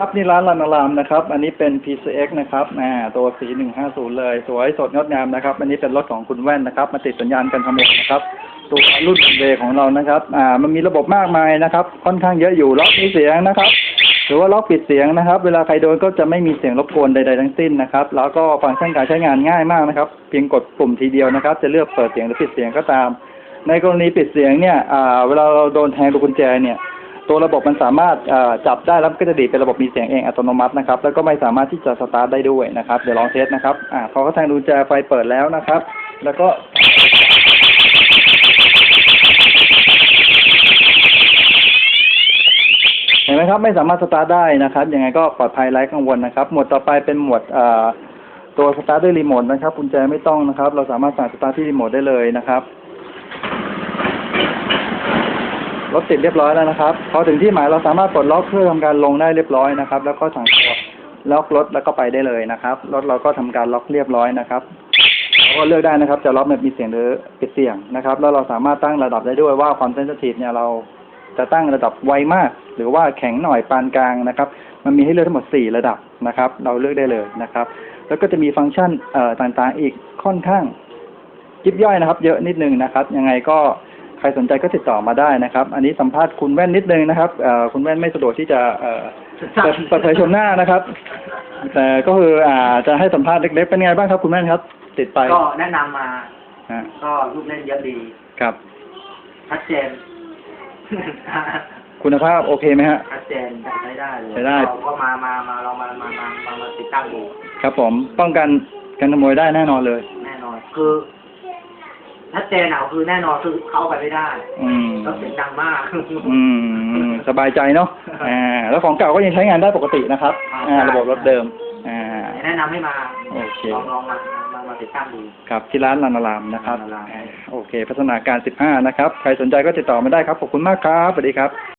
ครับนี่ร้านลานารามนะครับ อันนี้เป็น PCX นะครับอ่าตัวสี150เลย สวยสดงดงามนะครับ อันนี้เป็นรถของคุณแว่นนะครับ มาติดสัญญาณกันขโมยนะครับ ตัวรุ่นเวของเรานะครับ อ่า มันมีระบบมากมายนะครับ ค่อนข้างเยอะอยู่ล็อกมีเสียงนะครับ หรือว่าล็อกปิดเสียงนะครับ เวลาใครโดนก็จะไม่มีเสียงรบกวนใดๆทั้งสิ้นนะครับ แล้วก็ฟังก์ชันการใช้งานง่ายมากนะครับ เพียงกดปุ่มทีเดียวนะครับ จะเลือกเปิดเสียงหรือปิดเสียงก็ตาม ในกรณีปิดเสียงเนี่ย อ่า เวลาเราโดนแทงลูกกุญแจเนี่ย ตัวระบบมันสามารถจับได้แล้วก็จะดีดเป็นระบบมีเสียงเองอัตโนมัตินะครับ แล้วก็ไม่สามารถที่จะสตาร์ทได้ด้วยนะครับเดี๋ยวลองเทสนะครับอ่าพอเขาแทงกุญแจไฟเปิดแล้วนะครับ แล้วก็เห็นไหมครับไม่สามารถสตาร์ทได้นะครับยังไงก็ปลอดภัยไร้กังวลนะครับ หมวดต่อไปเป็นหมวดตัวสตาร์ทด้วยรีโมทนะครับกุญแจไม่ต้องนะครับ เราสามารถสั่งสตาร์ทที่รีโมทได้เลยนะครับ รถติดเรียบร้อยแล้วนะครับพอถึงที่หมายเราสามารถปลดล็อกเพื่อทำการลงได้เรียบร้อยนะครับ แล้วก็สั่งตัวล็อกรถแล้วก็ไปได้เลยนะครับ รถเราก็ทำการล็อกเรียบร้อยนะครับเราก็เลือกได้นะครับ จะล็อกแบบมีเสียงหรือปิดเสียงนะครับ แล้วเราสามารถตั้งระดับได้ด้วยว่าความเซนซิทีฟเนี่ยเราจะตั้งระดับไวมาก หรือว่าแข็งหน่อยปานกลางนะครับ มันมีให้เลือกทั้งหมด 4 ระดับนะครับ เราเลือกได้เลยนะครับ แล้วก็จะมีฟังก์ชันต่างๆอีกค่อนข้างยิบย่อยนะครับ เยอะนิดนึงนะครับ ยังไงก็ ใครสนใจก็ติดต่อมาได้นะครับ อันนี้สัมภาษณ์คุณแว่นนิดนึงนะครับเอ่อคุณแว่นไม่สะดวกที่จะเอ่อเปิดเปิดเผยชมหน้านะครับ แต่ก็คืออ่าจะให้สัมภาษณ์เล็กๆเป็นไงบ้างครับคุณแว่นครับ ติดไปก็แนะนำมาฮะก็ลูกเล่นเยอะดีครับชัดเจนคุณภาพโอเคไหมฮะชัดเจนใช้ได้เลยใช้ได้ก็ก็มามามาลองมามามามามาติดตั้งดูครับผมป้องกันการขโมยได้แน่นอนเลย แน่นอนคือ ชัดเจนอะคือแน่นอนคือเข้าไปไม่ได้อืมแล้วเสียงดังมากอืมสบายใจเนาะอ่าแล้วของเก่าก็ยังใช้งานได้ปกตินะครับอ่าระบบรถเดิมอ่าแนะนำให้มาโอเคลองลองมามามาติดตั้งดูครับที่ร้านลานารามนะครับลานารามอ่าโอเค พัฒนาการ 15 นะครับ ใครสนใจก็ติดต่อมาได้ครับ ขอบคุณมากครับ สวัสดีครับ